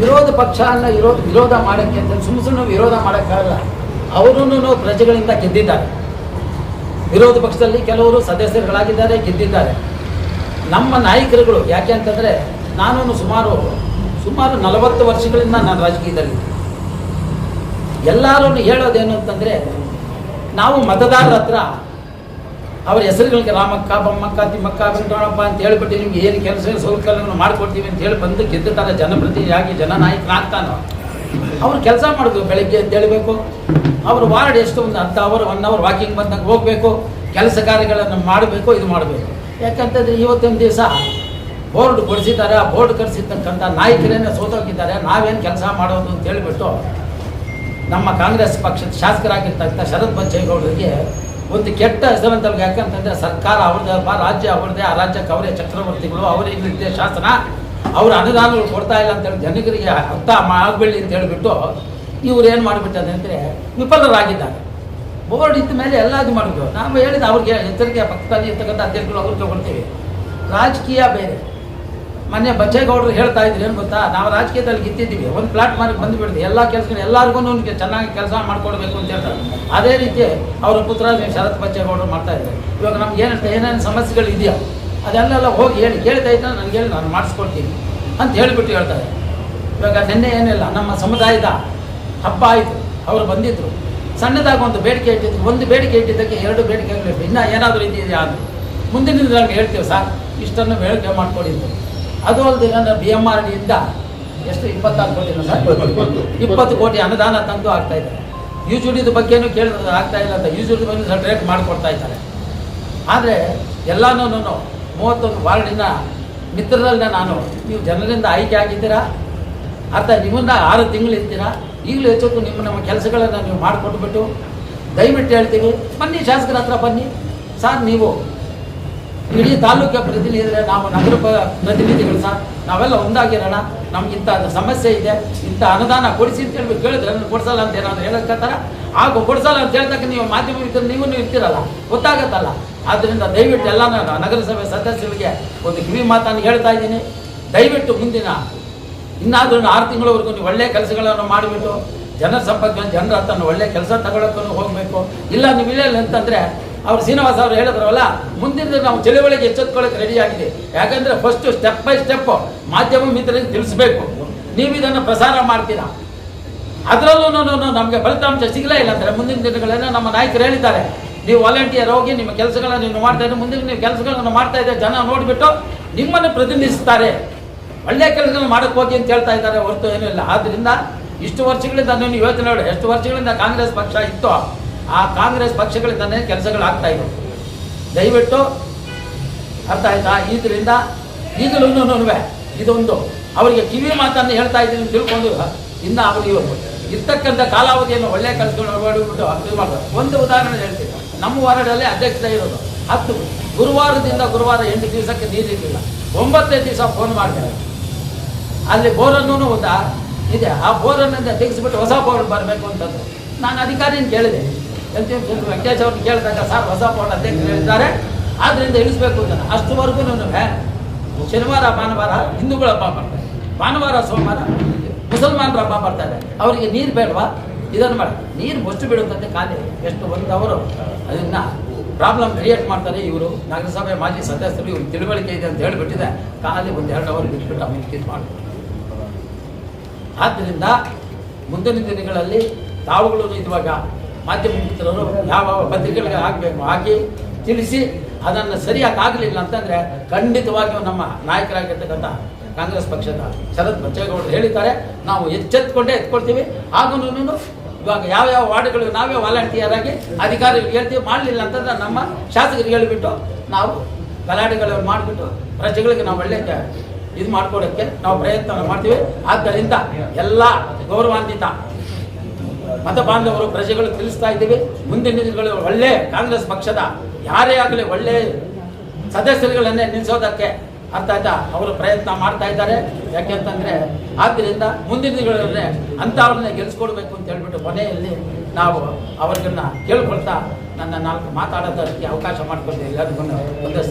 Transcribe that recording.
ವಿರೋಧ ಪಕ್ಷ ಅನ್ನ ವಿರೋಧ ವಿರೋಧ ಮಾಡೋಕ್ಕೆ ಅಂತ ಸುಮ್ಮ ಸುಮ್ಮನೆ ವಿರೋಧ ಮಾಡೋಕ್ಕಾಗಲ್ಲ. ಅವರೂ ಪ್ರಜೆಗಳಿಂದ ಗೆದ್ದಿದ್ದಾರೆ. ವಿರೋಧ ಪಕ್ಷದಲ್ಲಿ ಕೆಲವರು ಸದಸ್ಯರುಗಳಾಗಿದ್ದಾರೆ, ಗೆದ್ದಿದ್ದಾರೆ. ನಮ್ಮ ನಾಯಕರುಗಳು ಯಾಕೆ ಅಂತಂದರೆ ನಾನು ಸುಮಾರು ಸುಮಾರು ನಲವತ್ತು ವರ್ಷಗಳಿಂದ ನಾನು ರಾಜಕೀಯದಲ್ಲಿ ಎಲ್ಲರೂ ಹೇಳೋದೇನು ಅಂತಂದರೆ ನಾವು ಮತದಾರರ ಹತ್ರ ಅವ್ರ ಹೆಸರುಗಳಿಗೆ ರಾಮಕ್ಕ ಬೊಮ್ಮಕ್ಕ ತಿಮ್ಮಕ್ಕ ವೆಂಕಟರಮಣಪ್ಪ ಅಂತ ಹೇಳ್ಬಿಟ್ಟು ನಿಮ್ಗೆ ಏನು ಕೆಲಸ ಸೌಕರ್ಯಗಳನ್ನು ಮಾಡಿಕೊಡ್ತೀವಿ ಅಂತ ಹೇಳಿ ಬಂದು ಗೆದ್ದುತ್ತಾರೆ ಜನಪ್ರತಿನಿಧಿಯಾಗಿ ಜನನಾಯಕನಾಗ್ತಾನೋ ಅವ್ರು ಕೆಲಸ ಮಾಡೋದು ಬೆಳಗ್ಗೆ ಅಂತ ಹೇಳಬೇಕು ಅವ್ರ ವಾರ್ಡ್ ಎಷ್ಟು ಒಂದು ಹತ್ತು ಅವರ್ ಒನ್ ಅವರ್ ವಾಕಿಂಗ್ ಬಂದಾಗ ಹೋಗಬೇಕು, ಕೆಲಸ ಕಾರ್ಯಗಳನ್ನು ಮಾಡಬೇಕು, ಇದು ಮಾಡಬೇಕು. ಯಾಕಂತಂದರೆ ಇವತ್ತಿನ ದಿವಸ ಬೋರ್ಡ್ ಕೊಡಿಸಿದ್ದಾರೆ, ಆ ಬೋರ್ಡ್ ಕರೆಸಿರ್ತಕ್ಕಂಥ ನಾಯಕರೇನೆ ಸೋತೋಗಿದ್ದಾರೆ, ನಾವೇನು ಕೆಲಸ ಮಾಡೋದು ಅಂತ ಹೇಳಿಬಿಟ್ಟು ನಮ್ಮ ಕಾಂಗ್ರೆಸ್ ಪಕ್ಷದ ಶಾಸಕರಾಗಿರ್ತಕ್ಕಂಥ ಶರತ್ ಬಚ್ಚೇಗೌಡರಿಗೆ ಒಂದು ಕೆಟ್ಟ ಹೆಸರಂತವ್ರಿಗೆ ಯಾಕಂತಂದರೆ ಸರ್ಕಾರ ಅವ್ರದ್ದಪ್ಪ ರಾಜ್ಯ ಅವ್ರದ್ದೇ, ಆ ರಾಜ್ಯಕ್ಕೆ ಅವರೇ ಚಕ್ರವರ್ತಿಗಳು, ಅವರೇ ಇಲ್ಲಿದ್ದೆ ಶಾಸನ. ಅವ್ರ ಅನುದಾನಗಳು ಕೊಡ್ತಾ ಇಲ್ಲ ಅಂತೇಳಿ ಜನಗರಿಗೆ ಅರ್ಥ ಆಗಬೇಡಿ ಅಂತ ಹೇಳಿಬಿಟ್ಟು ಇವ್ರು ಏನು ಮಾಡಿಬಿಟ್ಟದೆ ಅಂದರೆ ವಿಫಲರಾಗಿದ್ದಾರೆ. ಬೋರ್ಡ್ ಇದ್ದ ಮೇಲೆ ಎಲ್ಲ ಇದು ಮಾಡಿದ್ರು. ನಾವು ಹೇಳಿದ ಅವ್ರಿಗೆ ಎಚ್ಚರಿಕೆ ಪಕ್ಕದಲ್ಲಿ ಇರ್ತಕ್ಕಂಥ ಅಧ್ಯಕ್ಷರು ಅವ್ರು ತಗೊಳ್ತೀವಿ ರಾಜಕೀಯ ಬೇರೆ. ಮೊನ್ನೆ ಬಚ್ಚೇಗೌಡರು ಹೇಳ್ತಾ ಇದ್ರು, ಏನು ಗೊತ್ತಾ? ನಾವು ರಾಜಕೀಯದಲ್ಲಿ ಗಿತ್ತಿದ್ದೀವಿ ಒಂದು ಪ್ಲಾಟ್ಫಾರ್ಮ್ಗೆ ಬಂದುಬಿಡ್ತೀವಿ ಎಲ್ಲ ಕೆಲಸಗಳು ಎಲ್ಲರಿಗೂ ಚೆನ್ನಾಗಿ ಕೆಲಸ ಮಾಡ್ಕೊಡ್ಬೇಕು ಅಂತ ಹೇಳ್ತಾರೆ. ಅದೇ ರೀತಿ ಅವರ ಪುತ್ರ ಶರತ್ ಬಚ್ಚೇಗೌಡರು ಮಾಡ್ತಾ ಇದ್ದಾರೆ. ಇವಾಗ ನಮ್ಗೆ ಏನಂತ ಏನೇನು ಸಮಸ್ಯೆಗಳು ಇದೆಯಾ? ಅದೆಲ್ಲ ಹೋಗಿ ಹೇಳಿ. ಕೇಳ್ತಾ ಇದ್ದ ನನಗೆ ಹೇಳಿ, ನಾನು ಮಾಡಿಸ್ಕೊಡ್ತೀನಿ ಅಂತ ಹೇಳಿಬಿಟ್ಟು ಹೇಳ್ತಾರೆ. ಇವಾಗ ನಿನ್ನೆ ಏನಿಲ್ಲ, ನಮ್ಮ ಸಮುದಾಯದ ಹಬ್ಬ ಆಯಿತು. ಅವರು ಬಂದಿದ್ದರು ಸಣ್ಣದಾಗಿ ಒಂದು ಬೇಡಿಕೆ ಇಟ್ಟಿದ್ದು ಒಂದು ಬೇಡಿಕೆ ಇಟ್ಟಿದ್ದಕ್ಕೆ ಎರಡು ಬೇಡಿಕೆಗಳು ಇನ್ನೂ ಏನಾದರೂ ಇದೆಯಾ? ಅದು. ಮುಂದಿನ ಹೇಳ್ತೀವಿ, ಸರ್. ಇಷ್ಟನ್ನು ಬೇಡಿಕೆ ಮಾಡ್ಕೊಂಡಿದ್ದು ಅದು ಅಲ್ಲದೆ ನನ್ನ ಬಿ ಎಂ ಆರ್ ಡಿಯಿಂದ ಎಷ್ಟು? ಇಪ್ಪತ್ತಾರು ಕೋಟಿ ಸರ್? ಇಪ್ಪತ್ತು ಕೋಟಿ. ಅನುದಾನ ತಂದು ಆಗ್ತಾ ಇದೆ ಯೂಜುಡಿದ ಬಗ್ಗೆನೂ ಕೇಳಿದ್ರೆ ಆಗ್ತಾ ಇಲ್ಲ ಅಂತ ಯೂಜುಡಿ ಬಗ್ಗೆ ಸಟ್ರೇಟ್ ಮಾಡಿಕೊಡ್ತಾ ಇದ್ದಾರೆ. ಆದರೆ ಎಲ್ಲಾನು ಮೂವತ್ತೊಂದು ವಾರ್ಡಿನ ಮಿತ್ರರಲ್ಲೇ ನಾನು ನೀವು ಜನರಿಂದ ಆಯ್ಕೆ ಆಗಿದ್ದೀರಾ? ಅರ್ಥ ನಿಮ್ಮನ್ನ ಆರು ತಿಂಗಳು ಇರ್ತೀರಾ? ಈಗಲೂ ಹೆಚ್ಚೊತ್ತು ನಿಮ್ಮ ನಮ್ಮ ಕೆಲಸಗಳನ್ನು ನೀವು ಮಾಡಿಕೊಟ್ಬಿಟ್ಟು ದಯವಿಟ್ಟು ಹೇಳ್ತೀವಿ ಬನ್ನಿ ಶಾಸಕರ ಹತ್ರ ಬನ್ನಿ. ಸರ್ ನೀವು ಇಡೀ ತಾಲೂಕಿನ ಪ್ರತಿನಿಧಿಗಳು ನಾವು ನಗರ ಪ್ರತಿನಿಧಿಗಳು ಸರ್. ನಾವೆಲ್ಲ ಒಂದಾಗಿರೋಣ. ನಮ್ಗೆ ಇಂಥ ಸಮಸ್ಯೆ ಇದೆ. ಇಂಥ ಅನುದಾನ ಕೊಡಿಸಿ ಅಂತ ಹೇಳ್ಬಿಟ್ಟು ಕೇಳಿದ್ರೆ ಕೊಡಿಸಲ್ಲ ಅಂತ ಏನಾದ್ರು ಹೇಳಕ್ಕತ್ತಾರ ಆಗ ಕೊಡ್ಸಲ್ಲ ಅಂತ ಹೇಳ್ತಕ್ಕ ನೀವು ಮಾಧ್ಯಮ ನೀವು ಇರ್ತೀರಲ್ಲ. ಗೊತ್ತಾಗತ್ತಲ್ಲ. ಆದ್ದರಿಂದ ದಯವಿಟ್ಟು ಎಲ್ಲ ನಗರಸಭೆ ಸದಸ್ಯರಿಗೆ ಒಂದು ಕಿವಿ ಮಾತನ್ನು ಹೇಳ್ತಾ ಇದ್ದೀನಿ. ದಯವಿಟ್ಟು ಮುಂದಿನ ಇನ್ನಾದ್ರೂ ಆರು ತಿಂಗಳವರೆಗೂ ನೀವು ಒಳ್ಳೆ ಕೆಲಸಗಳನ್ನು ಮಾಡಿಬಿಟ್ಟು ಜನರ ಸಂಪರ್ಕ ಜನರ ಹತ್ತನ್ನು ಒಳ್ಳೆ ಕೆಲಸ ತಗೊಳಕ್ಕೂ ಹೋಗಬೇಕು. ಇಲ್ಲ, ನೀವು ಇಲ್ಲ ಅಂತಂದರೆ ಅವ್ರು ಶ್ರೀನಿವಾಸ ಅವರು ಹೇಳಿದ್ರಲ್ಲ ಮುಂದಿನ ನಾವು ಚಳುವಳಿಗೆ ಎಚ್ಚೆತ್ಕೊಳ್ಳೋಕೆ ರೆಡಿ ಆಗಿದೆ. ಯಾಕಂದರೆ ಫಸ್ಟ್ ಸ್ಟೆಪ್ ಬೈ ಸ್ಟೆಪ್ ಮಾಧ್ಯಮ ಮಿತ್ರರಿಗೆ ತಿಳಿಸ್ಬೇಕು. ನೀವು ಇದನ್ನು ಪ್ರಸಾರ ಮಾಡ್ತೀರಾ? ಅದರಲ್ಲೂ ನಮಗೆ ಫಲಿತಾಂಶ ಸಿಗಲೇ ಇಲ್ಲ ಅಂದರೆ ಮುಂದಿನ ದಿನಗಳನ್ನು ನಮ್ಮ ನಾಯಕರು ಹೇಳಿದ್ದಾರೆ. ನೀವು ವಾಲಂಟಿಯರ್ ಹೋಗಿ ನಿಮ್ಮ ಕೆಲಸಗಳನ್ನು ನೀವು ಮಾಡ್ತಾ ಇದ್ದೀರಿ ಮುಂದಿನ ನೀವು ಕೆಲಸಗಳನ್ನು ಮಾಡ್ತಾ ಇದ್ದರೆ ಜನ ನೋಡಿಬಿಟ್ಟು ನಿಮ್ಮನ್ನು ಪ್ರತಿನಿಧಿಸ್ತಾರೆ. ಒಳ್ಳೆಯ ಕೆಲಸಗಳನ್ನು ಮಾಡಕ್ಕೆ ಹೋಗಿ ಅಂತ ಹೇಳ್ತಾ ಇದ್ದಾರೆ ಹೊರತು ಏನೂ ಇಲ್ಲ. ಆದ್ದರಿಂದ ಇಷ್ಟು ವರ್ಷಗಳಿಂದ ನೀವು ಯೋಚನೆ ನೋಡಿ, ಎಷ್ಟು ವರ್ಷಗಳಿಂದ ಕಾಂಗ್ರೆಸ್ ಪಕ್ಷ ಇತ್ತು ಆ ಕಾಂಗ್ರೆಸ್ ಪಕ್ಷಗಳಿಂದನೇ ಕೆಲಸಗಳಾಗ್ತಾ ಇದ್ದವು ದಯವಿಟ್ಟು ಅರ್ಥ ಆಯ್ತಾ? ಇದರಿಂದ ಈಗಲೂ ಇದೊಂದು. ಅವರಿಗೆ ಕಿವಿ ಮಾತನ್ನು ಹೇಳ್ತಾ ಇದ್ದೀನಿ ತಿಳ್ಕೊಂಡು ಇನ್ನು ಅವರು ಇವರು. ಇರ್ತಕ್ಕಂಥ ಕಾಲಾವಧಿಯನ್ನು ಒಳ್ಳೆಯ ಕೆಲಸಗಳು ಮಾಡಿಬಿಟ್ಟು ಇದು ಮಾಡ್ತಾರೆ. ಒಂದು ಉದಾಹರಣೆ ಹೇಳ್ತೀನಿ. ನಮ್ಮ ವಾರ್ಡಲ್ಲಿ ಅಧ್ಯಕ್ಷ ಇರೋದು. ಹತ್ತು. ಗುರುವಾರದಿಂದ ಗುರುವಾರ ಎಂಟು ದಿವಸಕ್ಕೆ ನೀರಿರಲಿಲ್ಲ ಒಂಬತ್ತನೇ ದಿವಸ ಫೋನ್ ಮಾಡ್ತಾರೆ ಅಲ್ಲಿ ಬೋರನ್ನು ಒಂದು ಇದೆ. ಆ ಬೋರನ್ನಿಂದ ತೆಗೆಸಿಬಿಟ್ಟು ಹೊಸ ಬೋರ್ ಬರಬೇಕು ಅಂತಂದು ನಾನು ಅಧಿಕಾರಿನ ಕೇಳಿದೆ. ವೆಂಕಟೇಶ್ ಕೇಳಿದಾಗ ಸರ್ ಹೊಸ ಬೋರ್ಡ್ ಅಧ್ಯಕ್ಷರು ಹೇಳಿದ್ದಾರೆ ಆದ್ದರಿಂದ ಇಳಿಸ್ಬೇಕು ಅಂತ. ಅಷ್ಟುವರೆಗೂ ಶನಿವಾರ, ಭಾನುವಾರ ಹಿಂದೂಗಳ ಹಬ್ಬ ಮಾಡ್ತಾರೆ. ಭಾನುವಾರ, ಸೋಮವಾರ ಮುಸಲ್ಮಾನರ ಹಬ್ಬ ಮಾಡ್ತಾರೆ. ಅವರಿಗೆ ನೀರು ಬೇಡವಾ? ಇದನ್ನು ಮಾಡಿ. ನೀರು ಮುಷ್ಟು ಬಿಡುತ್ತಂತೆ ಖಾಲಿ. ಎಷ್ಟು ಒಂದು ಅದನ್ನು ಪ್ರಾಬ್ಲಮ್ ಕ್ರಿಯೇಟ್ ಮಾಡ್ತಾರೆ ಇವರು. ನಗರಸಭೆ ಮಾಜಿ ಸದಸ್ಯರು, ಇವ್ರಿಗೆ ತಿಳುವಳಿಕೆ ಇದೆ ಅಂತ ಹೇಳಿಬಿಟ್ಟಿದೆ. ಖಾಲಿ ಒಂದು ಎರಡು ಅವರ್ ಬಿಟ್ಬಿಟ್ಟು ಆಮೇಲೆ ಇದು ಮಾಡ್ತಾರೆ. ಆದ್ದರಿಂದ ಮುಂದಿನ ದಿನಗಳಲ್ಲಿ ತಾವುಗಳು ಇದುವಾಗ ಮಾಧ್ಯಮ ಮಿತ್ರರು ಯಾವ ಪತ್ರಿಕೆಗಳಿಗೆ ಹಾಕಬೇಕು ಹಾಕಿ ತಿಳಿಸಿ ಅದನ್ನು ಸರಿಯಾಗಿ ಆಗಲಿಲ್ಲ ಅಂತಂದರೆ ಖಂಡಿತವಾಗಿಯೂ ನಮ್ಮ ನಾಯಕರಾಗಿರ್ತಕ್ಕಂಥ ಕಾಂಗ್ರೆಸ್ ಪಕ್ಷದ ಶರತ್ ಬಚ್ಚೇಗೌಡರು ಹೇಳಿದ್ದಾರೆ, ನಾವು ಎಚ್ಚೆತ್ಕೊಂಡೇ ಎತ್ಕೊಳ್ತೀವಿ. ಹಾಗೂ ಇವಾಗ ಯಾವ ಯಾವ ವಾರ್ಡ್ಗಳು ನಾವೇ ವಾಲಂಟಿಯರ್ ಆಗಿ ಅಧಿಕಾರಿಗಳು ಹೇಳ್ತೀವಿ, ಮಾಡಲಿಲ್ಲ ಅಂತಂದ್ರೆ ನಮ್ಮ ಶಾಸಕರಿಗೆ ಹೇಳಿಬಿಟ್ಟು ನಾವು ಗಲಾಟೆಗಳನ್ನು ಮಾಡಿಬಿಟ್ಟು ಪ್ರಜೆಗಳಿಗೆ ನಾವು ಒಳ್ಳೆ ಇದು ಮಾಡ್ಕೊಡೋಕ್ಕೆ ನಾವು ಪ್ರಯತ್ನ ಮಾಡ್ತೀವಿ. ಆದ್ದರಿಂದ ಎಲ್ಲ ಗೌರವಾನ್ವಿತ ಮತ ಬಾಂಧವರು ಪ್ರಜೆಗಳು ತಿಳಿಸ್ತಾ ಇದ್ದೀವಿ. ಮುಂದಿನ ದಿನಗಳು ಒಳ್ಳೆ ಕಾಂಗ್ರೆಸ್ ಪಕ್ಷದ ಯಾರೇ ಆಗಲಿ ಒಳ್ಳೆ ಸದಸ್ಯರುಗಳನ್ನೇ ನಿಲ್ಲಿಸೋದಕ್ಕೆ ಅರ್ಥ ಆಯ್ತಾ? ಅವರು ಪ್ರಯತ್ನ ಮಾಡ್ತಾ ಇದ್ದಾರೆ. ಯಾಕೆಂತಂದ್ರೆ ಆದ್ದರಿಂದ ಮುಂದಿನ ದಿನಗಳಲ್ಲಿ ಅಂಥವ್ರನ್ನೇ ಗೆಲ್ಸ್ಕೊಡ್ಬೇಕು ಅಂತ ಹೇಳ್ಬಿಟ್ಟು ಕೊನೆಯಲ್ಲಿ ನಾವು ಅವ್ರಿಗನ್ನ ಕೇಳ್ಕೊಳ್ತಾ ನನ್ನ ನಾಲ್ಕು ಮಾತಾಡೋದಕ್ಕೆ ಅವಕಾಶ ಮಾಡಿಕೊಡ್ತೀವಿ ಎಲ್ಲರಿಗೂ ಒಂದೇ